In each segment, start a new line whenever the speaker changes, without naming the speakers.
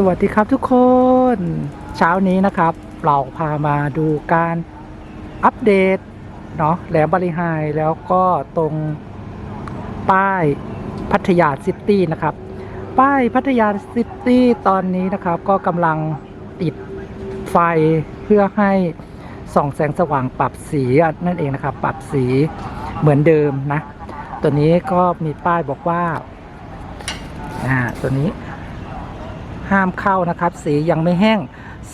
สวัสดีครับทุกคน เช้านี้นะครับ เราพามาดูการอัปเดตเนาะแหลมบริหายแล้วก็ตรงป้ายพัทยาซิตี้นะครับ ป้ายพัทยาซิตี้ตอนนี้นะครับ ก็กำลังติดไฟเพื่อให้ส่องแสงสว่างปรับสีนั่นเองนะครับ ปรับสีเหมือนเดิมนะ ตัวนี้ก็มีป้ายบอกว่าอ่าตัวนี้ ห้ามเข้านะครับ สียังไม่แห้ง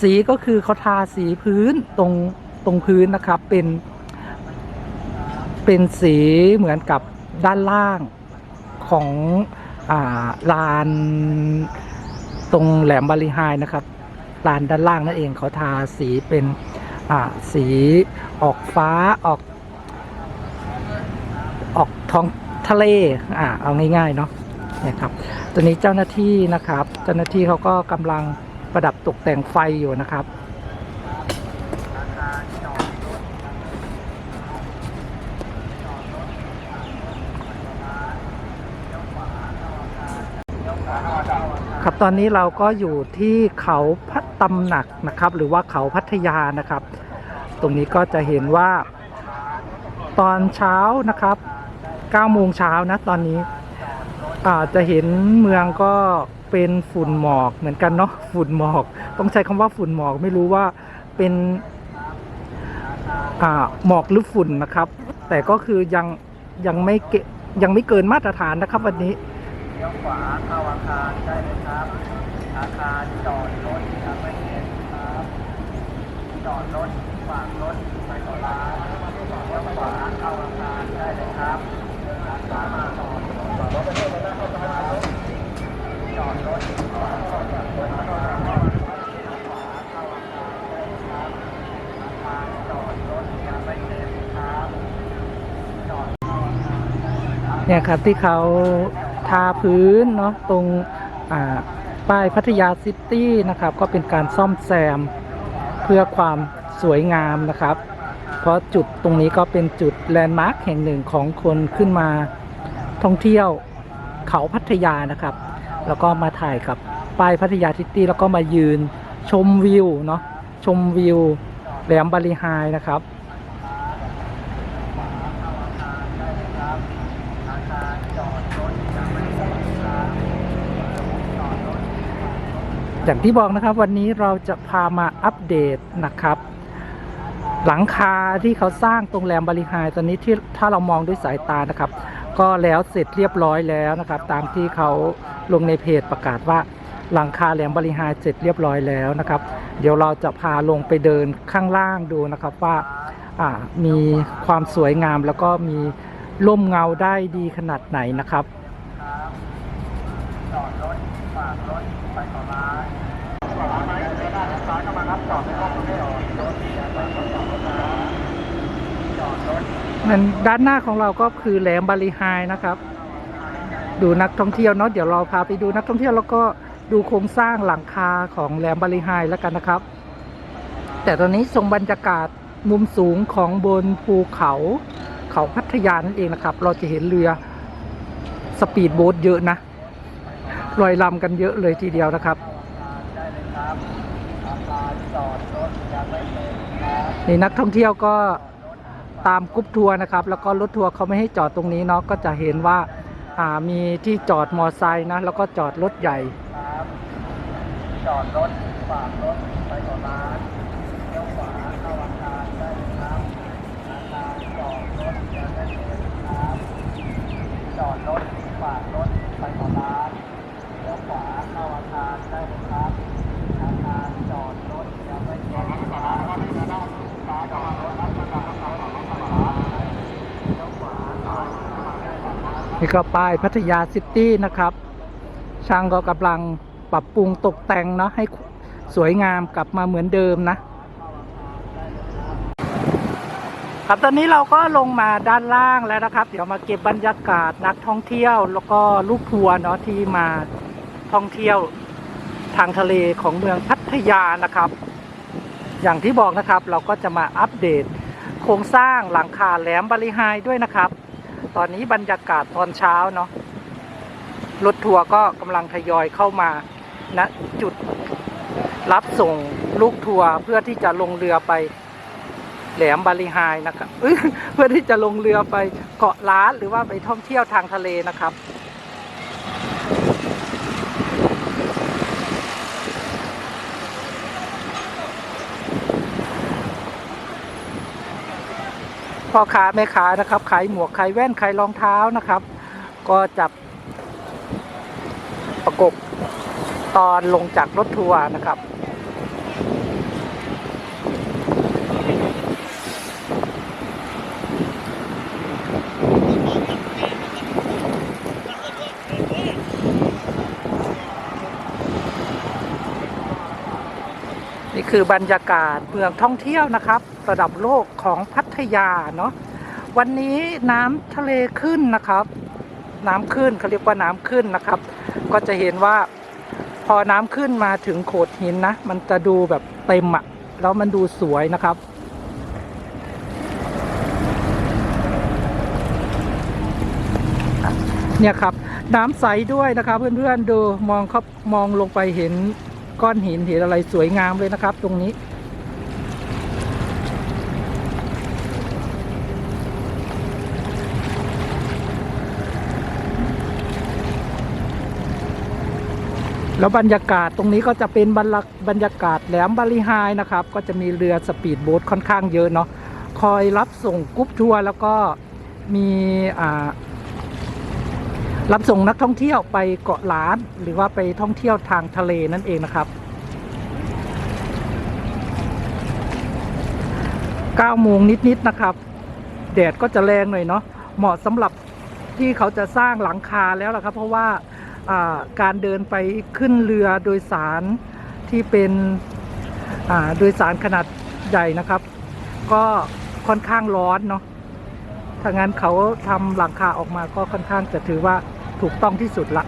สีก็คือเขาทาสีพื้นตรงตรงพื้นนะครับเป็น เป็นสีเหมือนกับด้านล่างของอ่าลานตรงแหลมบาริไฮนะครับลานด้านล่างนั่นเองเขาทาสีเป็นสีออกฟ้าออก ออกท้องทะเลอ่าเอาง่ายๆเนาะนี่ครับ ตัวนี้เจ้าหน้าที่นะครับ เจ้าหน้าที่เขาก็กำลังประดับตกแต่งไฟอยู่นะครับ ครับตอนนี้เราก็อยู่ที่เขาพัตตำหนักนะครับ หรือว่าเขาพัทยานะครับ ตรงนี้ก็จะเห็นว่า ตอนเช้านะครับ9โมงเช้านะตอนนี้ อาจจะเห็นเมืองก็เป็นฝุ่นหมอกเหมือนกันเนาะฝุ่นหมอก ต้องใช้คำว่าฝุ่นหมอกไม่รู้ว่าเป็นหมอกหรือฝุ่นนะครับ แต่ก็คือยังยังไม่เกยังไม่เกินมาตรฐานนะครับ วันนี้
เลี้ยวขวาเข้าอาคารได้เลยครับ อาคารจอดรถยังไม่เห็นครับจอดรถฝากรถไปต่อร้านเลี้ยวขวาเข้าอาคารได้เลยครับอาคารมาจอดรถจอรถไปเลยนะครับจอดรถฝากรถจากรถเข้าอาคารเข้าอาคารได้เลยครับ อาคารจอดรถยังไม่เห็นครับ จอดเข้าอาคารได้ เนี่
ยครับที่เขาทาพื้นเนาะตรงป้ายพัทยาซิตี้นะครับ ก็เป็นการซ่อมแซมเพื่อความสวยงามนะครับ เพราะจุดตรงนี้ก็เป็นจุดแลนด์มาร์คแห่งหนึ่งของคนขึ้นมาท่องเที่ยวเขาพัทยานะครับ แล้วก็มาถ่ายกับป้ายพัทยาซิตี้แล้วก็มายืนชมวิวเนาะชมวิวแหลมบาลีไฮนะครับ อย่างที่บอกนะครับวันนี้เราจะพามาอัปเดตนะครับ หลังคาที่เขาสร้างตรงแรมบริหายตอนนี้ที่ถ้าเรามองด้วยสายตานะครับ ก็แล้วเสร็จเรียบร้อยแล้วนะครับ ตามที่เขาลงในเพจประกาศว่า หลังคาแหลมบริหายเสร็จเรียบร้อยแล้วนะครับ เดี๋ยวเราจะพาลงไปเดินข้างล่างดูนะครับว่าามีความสวยงามแล้วก็มีร่มเงาได้ดีขนาดไหนนะครับ
จอดรถฝากรถไปต่อร้านต่อร้า นไหมเดินหน้าเดินซ้ายเข้ามาครับจอดในห้องไม่จอดรถอย่าไปจอดรถนะจอดรถ
มันด้านหน้าของเราก็คือแหลมบาลีไฮนะครับ ดูนักท่องเที่ยวเนาะเดี๋ยวเราพาไปดูนักท่องเที่ยวแล้วก็ดูโครงสร้างหลังคาของแหลมบาลีไฮแล้วกันนะครับ แต่ตอนนี้ทรงบรรยากาศมุมสูงของบนภูเขาเขาพัทยานั่นเองนะครับ เราจะเห็นเรือสปีดโบ๊ทเยอะนะลอยลำกันเยอะเลยทีเดียวนะครับ
ครับอาคารจอดรถยังไม่เต็มครับ
นี่นักท่องเที่ยวก็ตามกรุ๊ปทัวร์นะครับ แล้วก็รถทัวร์เขาไม่ให้จอดตรงนี้เนาะก็จะเห็นว่าอ่ามีที่จอดมอไซค์นะแล้วก็จอดรถใหญ่
ครับจอดรถฝากรถไปต่อร้านเลี้ยวขวาเข้าอาคารได้เลยครับอาคารจอดรถยังไม่เต็มครับจอดรถฝากรถไปต่อร้านเลี้ยวขวาเข้าอาคารได้เลยครับอาคารจอดรถยังไม่เต็มครับ
นี่ก็ป้ายพัทยาซิตี้นะครับ ช่างก็กำลังปรับปรุงตกแต่งเนาะให้สวยงามกลับมาเหมือนเดิมนะครับตอนนี้เราก็ลงมาด้านล่างแล้วนะครับ เดี๋ยวมาเก็บบรรยากาศนักท่องเที่ยว แล้วก็ลูกทัวร์เนาะที่มาท่องเที่ยวทางทะเลของเมืองพัทยานะครับ อย่างที่บอกนะครับเราก็จะมาอัปเดตโครงสร้างหลังคาแหลมบริหายด้วยนะครับ ตอนนี้บรรยากาศตอนเช้าเนาะรถทัวร์ก็กำลังทยอยเข้ามาณจุดรับส่งลูกทัวร์เพื่อที่จะลงเรือไปแหลมบาลีไฮนะครับเอ้ยเพื่อที่จะลงเรือไปเกาะล้านหรือว่าไปท่องเที่ยวทางทะเลนะครับ พ่อค้าแม่ค้านะครับ ขายหมวกขายแว่นขายรองเท้านะครับ ก็จับประกบตอนลงจากรถทัวร์นะครับ คือบรรยากาศเมืองท่องเที่ยวนะครับ ระดับโลกของพัทยาเนาะวันนี้น้ำทะเลขึ้นนะครับ น้ำขึ้นเขาเรียกว่าน้ำขึ้นนะครับ ก็จะเห็นว่าพอน้ำขึ้นมาถึงโขดหินนะ มันจะดูแบบเต็มอะแล้วมันดูสวยนะครับเนี่ยครับ น้ำใสด้วยนะครับเพื่อนๆดูมองครับมองลงไปเห็น ก้อนหินเห็นอะไรสวยงามเลยนะครับ ตรงนี้ แล้วบรรยากาศตรงนี้ก็จะเป็นบรรลักบรรยากาศแหลมบาลีไฮนะครับ ก็จะมีเรือสปีดโบ๊ทค่อนข้างเยอะเนาะคอยรับส่งกรุ๊ปทัวร์แล้วก็มีอ่า รับส่งนักท่องเที่ยวไปเกาะล้าน หรือว่าไปท่องเที่ยวทางทะเลนั่นเองนะครับ9โมงนิดๆนะครับ แดดก็จะแรงหน่อยเนาะเหมาะสำหรับที่เขาจะสร้างหลังคาแล้วล่ะครับ เพราะว่าการเดินไปขึ้นเรือโดยสารที่เป็นโดยสารขนาดใหญ่นะครับ ก็ค่อนข้างร้อนเนาะถ้างั้นเขาทำหลังคาออกมาก็ค่อนข้างจะถือว่า ถูกต้องที่สุดละ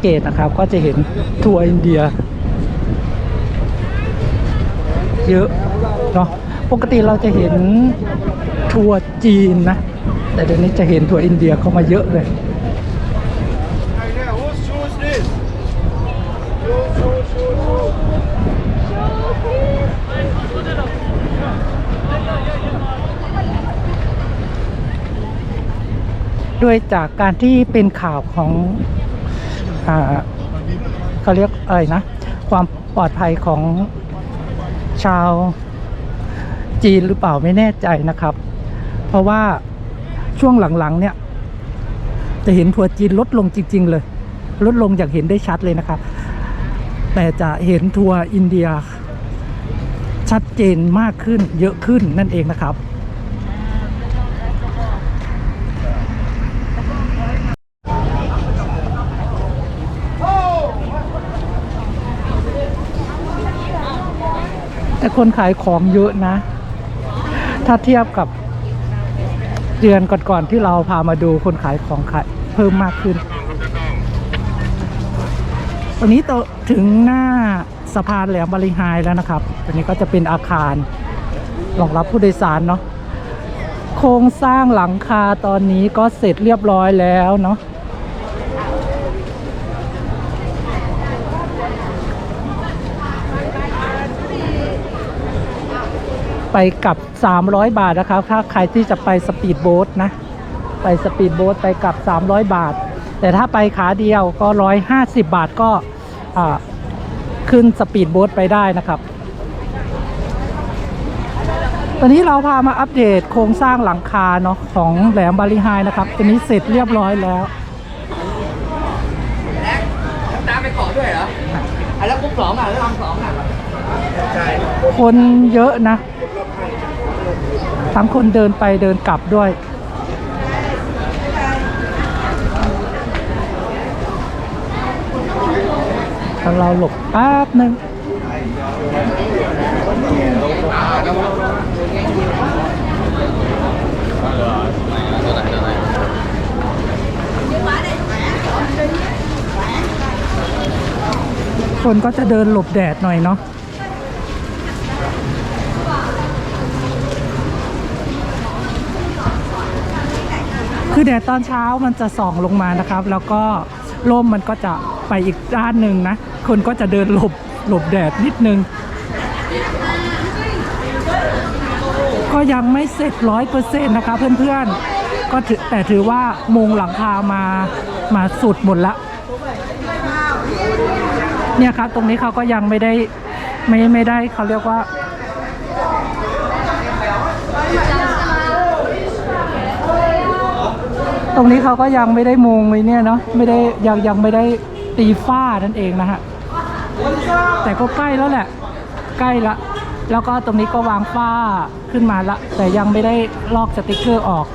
เกตนะครับ ก็จะเห็นทัวร์อินเดีย เยอะเนาะปกติเราจะเห็นทัวร์จีนนะ แต่เดี๋ยวนี้จะเห็นทัวร์อินเดียเข้ามาเยอะเลยด้วยจากการที่เป็นข่าวของ เขาเรียกอะไรนะ ความปลอดภัยของชาวจีนหรือเปล่าไม่แน่ใจนะครับ เพราะว่าช่วงหลังๆเนี่ย จะเห็นทัวร์จีนลดลงจริง ๆ เลย ลดลงอย่างเห็นได้ชัดเลยนะครับ แต่จะเห็นทัวร์อินเดียชัดเจนมากขึ้นเยอะขึ้นนั่นเองนะครับ แต่คนขายของเยอะนะ ถ้าเทียบกับเดือนก่อนๆที่เราพามาดูคนขายของขายเพิ่มมากขึ้นตอนนี้ตถึงหน้าสะพานแหลมบริหายแล้วนะครับตัวนี้ก็จะเป็นอาคารรองรับผู้โดยสารเนาะโครงสร้างหลังคาตอนนี้ก็เสร็จเรียบร้อยแล้วเนาะ ไปกลับ 300 บาทนะครับ ถ้าใครที่จะไปสปีดโบ๊ทนะ ไปสปีดโบ๊ทไปกลับ 300 บาท แต่ถ้าไปขาเดียวก็ 150 บาทก็อ่าขึ้นสปีดโบ๊ทไปได้นะครับตอนนี้เราพามาอัปเดตโครงสร้างหลังคาเนาะของแหลมบาลีไฮนะครับตัวนี้เสร็จเรียบร้อยแล้ว
ตามไปขอด้วยเหรออะแล้วกรุ๊ปสองอะแล้วลำสองอะ
คนเยอะนะ ทั้งคนเดินไปเดินกลับด้วยถ้าเราหลบแป๊บหนึ่งคนก็จะเดินหลบแดดหน่อยเนาะ คือแดดตอนเช้ามันจะส่องลงมานะครับ แล้วก็ร่มมันก็จะไปอีกด้านหนึ่งนะ คนก็จะเดินหลบหลบแดดนิดนึง ก็ยังไม่เสร็จร้อยเปอร์เซ็นต์นะคะเพื่อนๆ ก็ถือแต่ถือว่ามุงหลังคามามาสุดหมดละ เนี่ยครับตรงนี้เขาก็ยังไม่ได้ไม่ไม่ได้เขาเรียกว่า รงนี้เขาก็ยังไม่ได้มุงไว้เนี่ยเนาะไม่ได้ยังยังไม่ได้ตีฝ้านั่นเองนะฮะแต่ก็ใกล้แล้วแหละ ใกล้ละแล้วก็ตรงนี้ก็วางฝ้าขึ้นมาละ แต่ยังไม่ได้ลอกสติกเกอร์ออก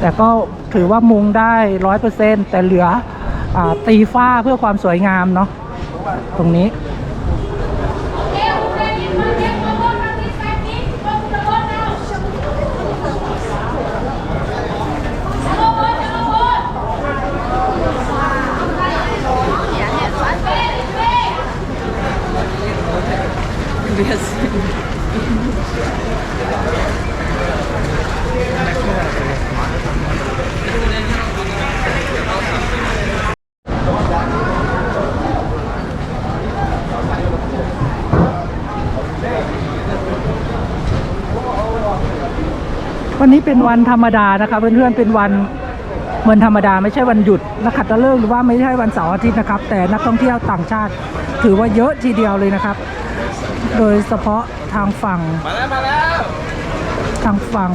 แต่ก็ถือว่ามุงได้ร้อยเปอร์เซ็นแต่เหลืออตีฝ้าเพื่อความสวยงามเนาะตรงนี้ วันนี้เป็นวันธรรมดานะคะเพื่อนๆเป็นวันวันธรรมดาไม่ใช่วันหยุดนักขัตฤกษ์หรือว่าไม่ใช่วันเสาร์อาทิตย์นะครับ แต่นักท่องเที่ยวต่างชาติถือว่าเยอะทีเดียวเลยนะครับ โดยเฉพาะทางฝั่ง
มาแล้วมาแล้ว
ทางฝั่ง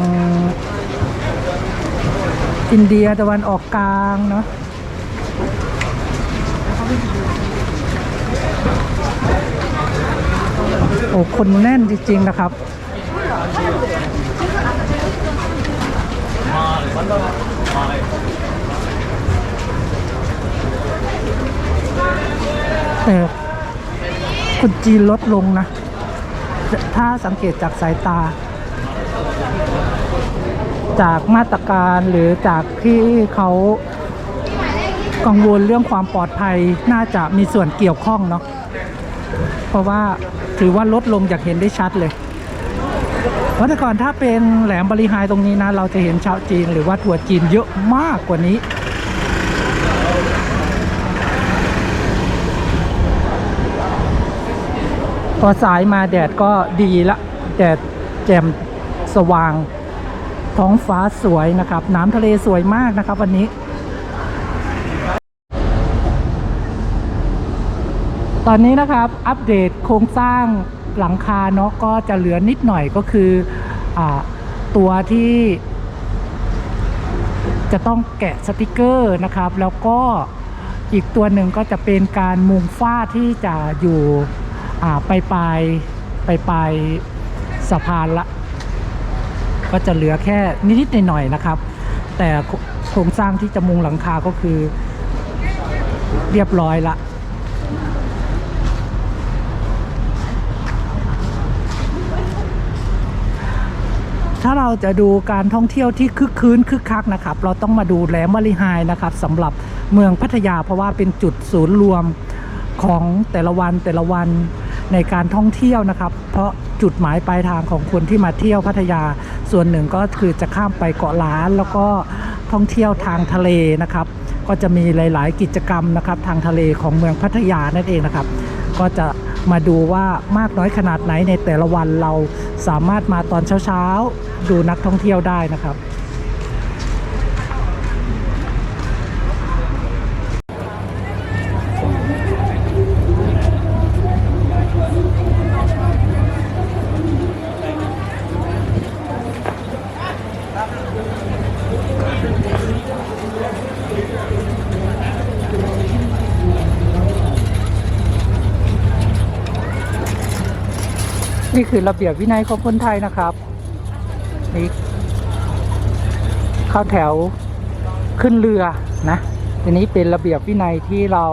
อินเดียตะวันออกกลางเนาะโอ้คนแน่นจริงๆนะครับ แต่คนจีนลดลงนะ ถ้าสังเกตจากสายตา จากมาตรการหรือจากที่เขากังวลเรื่องความปลอดภัยน่าจะมีส่วนเกี่ยวข้องเนาะเพราะว่าถือว่าลดลงจากเห็นได้ชัดเลย ราะแต่ก่อนถ้าเป็นแหลมบริหายตรงนี้นะ เราจะเห็นชาวจีนหรือว่าทัวร์จีนเยอะมากกว่านี้ พอสายมาแดดก็ดีละ แดดแจ่มสว่าง ท้องฟ้าสวยนะครับ น้ำทะเลสวยมากนะครับวันนี้ตอนนี้นะครับอัปเดตโครงสร้าง หลังคาเนาะก็จะเหลือนิดหน่อยก็คืออตัวที่จะต้องแกะสติกเกอร์นะครับ แล้วก็อีกตัวหนึ่งก็จะเป็นการมุงฝ้าที่จะอยู่อ่าปลายปลายปลายปลายสะพานละ ก็จะเหลือแค่นิดๆหน่อยๆนะครับ แต่โครงสร้างที่จะมุงหลังคาก็คือเรียบร้อยละ ถ้าเราจะดูการท่องเที่ยวที่คึกคืนคึกคักนะครับ เราต้องมาดูแหลมบริหายนะครับสำหรับเมืองพัทยาเพราะว่าเป็นจุดศูนย์รวมของแต่ละวันแต่ละวันในการท่องเที่ยวนะครับ เพราะจุดหมายปลายทางของคนที่มาเที่ยวพัทยาส่วนหนึ่งก็คือจะข้ามไปเกาะล้านแล้วก็ท่องเที่ยวทางทะเลนะครับ ก็จะมีหลาย ๆ กิจกรรมนะครับทางทะเลของเมืองพัทยานั่นเองนะครับ ก็จะ มาดูว่ามากน้อยขนาดไหนในแต่ละวันเราสามารถมาตอนเช้าๆ ดูนักท่องเที่ยวได้นะครับ นี่คือระเบียบวินัยของคนไทยนะครับนี่เข้าแถวขึ้นเรือนะทีนี้เป็นระเบียบวินัยที่เรา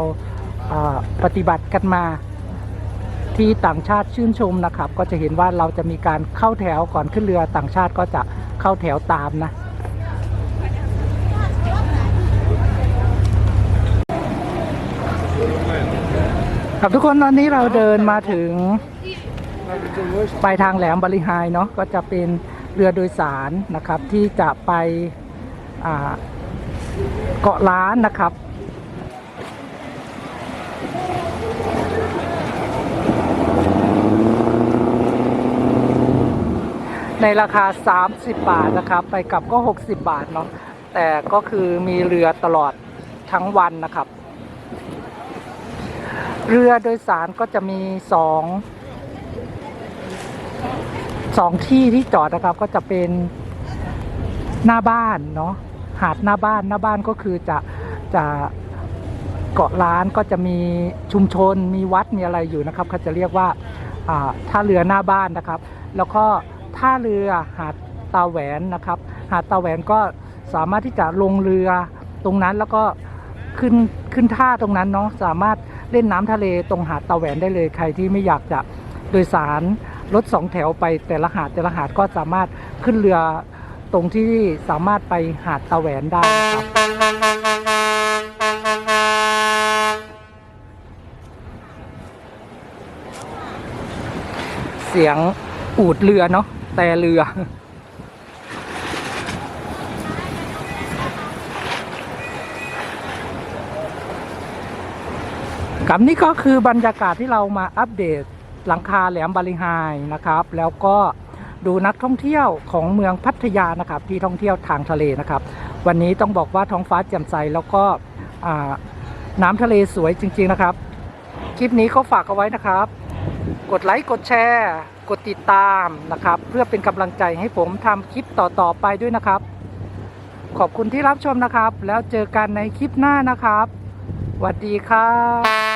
อ่าปฏิบัติกันมา ที่ต่างชาติชื่นชมนะครับ ก็จะเห็นว่าเราจะมีการเข้าแถวก่อนขึ้นเรือต่างชาติก็จะเข้าแถวตามนะครับทุกคนตอนนี้เราเดินมาถึง ปลายทางแหลมบริหายเนาะก็จะเป็นเรือโดยสารนะครับที่จะไปเกาะล้านนะครับในราคา 30 บาทนะครับ ไปกลับก็ 60 บาทเนาะแต่ก็คือมีเรือตลอดทั้งวันนะครับ เรือโดยสารก็จะมีสอง สองที่ที่จอดนะครับก็จะเป็นหน้าบ้านเนาะหาดหน้าบ้านหน้าบ้านก็คือจะจะเกาะล้านก็จะมีชุมชนมีวัดมีอะไรอยู่นะครับเขาจะเรียกว่าท่าเรือหน้าบ้านนะครับ แล้วก็ท่าเรือหาดตาแหวนนะครับ หาดตาแหวนก็สามารถที่จะลงเรือตรงนั้นแล้วก็ขึ้นขึ้นท่าตรงนั้นเนาะสามารถเล่นน้ำทะเลตรงหาดตาแหวนได้เลยใครที่ไม่อยากจะโดยสาร รถสองแถวไปแต่ละหาดแต่ละหาดก็สามารถขึ้นเรือตรงที่สามารถไปหาดตาแหวนได้นะครับเสียงอูดเรือเนาะแต่เรือกับนี่ก็คือบรรยากาศที่เรามาอัปเดต หลังคาแหลมบาริไฮนะครับ แล้วก็ดูนักท่องเที่ยวของเมืองพัทยานะครับ ที่ท่องเที่ยวทางทะเลนะครับ วันนี้ต้องบอกว่าท้องฟ้าแจ่มใสแล้วก็น้ำทะเลสวยจริง ๆนะครับ คลิปนี้เขาฝากเอาไว้นะครับ กดไลค์กดแชร์กดติดตามนะครับ เพื่อเป็นกำลังใจให้ผมทำคลิปต่อๆไปด้วยนะครับ ขอบคุณที่รับชมนะครับ แล้วเจอกันในคลิปหน้านะครับสวัสดีครับ